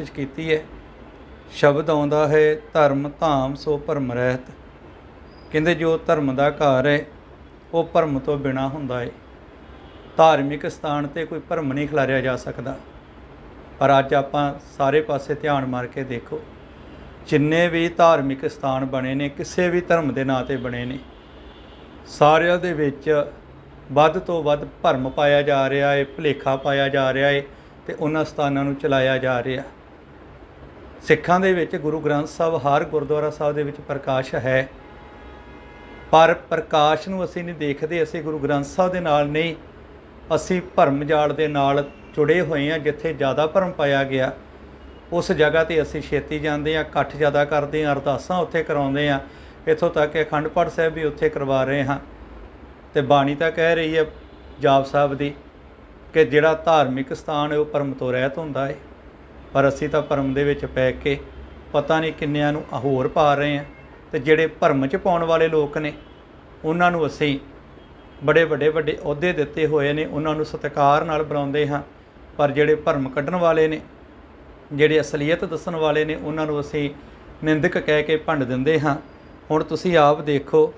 ਕੋਸ਼ਿਸ਼ ਕੀਤੀ ਹੈ। ਸ਼ਬਦ ਆਉਂਦਾ ਹੈ, ਧਰਮ ਧਾਮ ਸੋ ਭਰਮ ਰਹਿਤ। ਕਹਿੰਦੇ ਜੋ ਧਰਮ ਦਾ ਘਰ ਹੈ, ਉਹ ਭਰਮ ਤੋਂ ਬਿਨਾ ਹੁੰਦਾ ਹੈ ਧਾਰਮਿਕ ਸਥਾਨ ਤੇ ਕੋਈ ਭਰਮ ਨਹੀਂ ਖਿਲਾਰਿਆ ਜਾ ਸਕਦਾ। ਪਰ ਅੱਜ ਆਪਾਂ ਸਾਰੇ ਪਾਸੇ ਧਿਆਨ ਮਾਰ ਕੇ ਦੇਖੋ। ਜਿੰਨੇ ਵੀ ਧਾਰਮਿਕ ਸਥਾਨ ਬਣੇ ਨੇ, ਕਿਸੇ ਵੀ ਧਰਮ ਦੇ ਨਾਂ ਤੇ ਬਣੇ ਨੇ, ਸਾਰਿਆਂ ਦੇ ਵਿੱਚ ਵੱਧ ਤੋਂ ਵੱਧ ਭਰਮ ਪਾਇਆ ਜਾ ਰਿਹਾ ਹੈ ਭੁਲੇਖਾ ਪਾਇਆ ਜਾ ਰਿਹਾ ਹੈ ਤੇ ਉਹਨਾਂ ਸਥਾਨਾਂ ਨੂੰ ਚਲਾਇਆ ਜਾ ਰਿਹਾ। ਸਿੱਖਾਂ ਦੇ ਵਿੱਚ ਗੁਰੂ ਗ੍ਰੰਥ ਸਾਹਿਬ ਹਰ ਗੁਰਦੁਆਰਾ ਸਾਹਿਬ ਦੇ ਵਿੱਚ ਪ੍ਰਕਾਸ਼ ਹੈ। ਪਰ ਪ੍ਰਕਾਸ਼ ਨੂੰ ਅਸੀਂ ਨਹੀਂ ਦੇਖਦੇ, ਅਸੀਂ ਗੁਰੂ ਗ੍ਰੰਥ ਸਾਹਿਬ ਦੇ ਨਾਲ ਨਹੀਂ। ਅਸੀਂ ਭਰਮ ਜਾਲ ਦੇ ਨਾਲ ਜੁੜੇ ਹੋਏ ਹਾਂ, ਜਿੱਥੇ ਜ਼ਿਆਦਾ ਭਰਮ ਪਾਇਆ ਗਿਆ। ਉਸ ਜਗ੍ਹਾ ਤੇ ਅਸੀਂ ਛੇਤੀ ਜਾਂਦੇ ਹਾਂ, ਇਕੱਠ ਜ਼ਿਆਦਾ ਕਰਦੇ ਹਾਂ, ਅਰਦਾਸਾਂ ਉੱਥੇ ਕਰਾਉਂਦੇ ਹਾਂ। ਇੱਥੋਂ ਤੱਕ ਕਿ ਅਖੰਡ ਪਾਠ ਸਾਹਿਬ ਵੀ ਉੱਥੇ ਕਰਵਾ ਰਹੇ ਹਾਂ। ਤੇ ਬਾਣੀ ਤਾਂ ਕਹਿ ਰਹੀ ਹੈ ਜਾਪ ਸਾਹਿਬ ਦੀ ਕਿ ਜਿਹੜਾ ਧਾਰਮਿਕ ਸਥਾਨ ਹੈ, ਉਹ ਭਰਮ ਤੋਂ ਰਹਿਤ ਹੁੰਦਾ ਹੈ। ਪਰ ਅਸੀਂ ਤਾਂ ਭਰਮ ਦੇ ਵਿੱਚ ਪੈ ਕੇ ਪਤਾ ਨਹੀਂ ਕਿੰਨਿਆਂ ਨੂੰ ਹੋਰ ਪਾ ਰਹੇ ਹਾਂ ਤੇ ਜਿਹੜੇ ਭਰਮ 'ਚ ਪਾਉਣ ਵਾਲੇ ਲੋਕ ਨੇ, ਉਹਨਾਂ ਨੂੰ ਅਸੀਂ ਬੜੇ ਵੱਡੇ ਵੱਡੇ ਅਹੁਦੇ ਦਿੱਤੇ ਹੋਏ ਨੇ, ਉਹਨਾਂ ਨੂੰ ਸਤਿਕਾਰ ਨਾਲ ਬੁਲਾਉਂਦੇ ਹਾਂ। ਪਰ ਜਿਹੜੇ ਭਰਮ ਕੱਢਣ ਵਾਲੇ ਨੇ, ਜਿਹੜੇ ਅਸਲੀਅਤ ਦੱਸਣ ਵਾਲੇ ਨੇ, ਉਹਨਾਂ ਨੂੰ ਅਸੀਂ ਨਿੰਦਕ ਕਹਿ ਕੇ ਭੰਡ ਦਿੰਦੇ ਹਾਂ। ਹੁਣ ਤੁਸੀਂ ਆਪ ਦੇਖੋ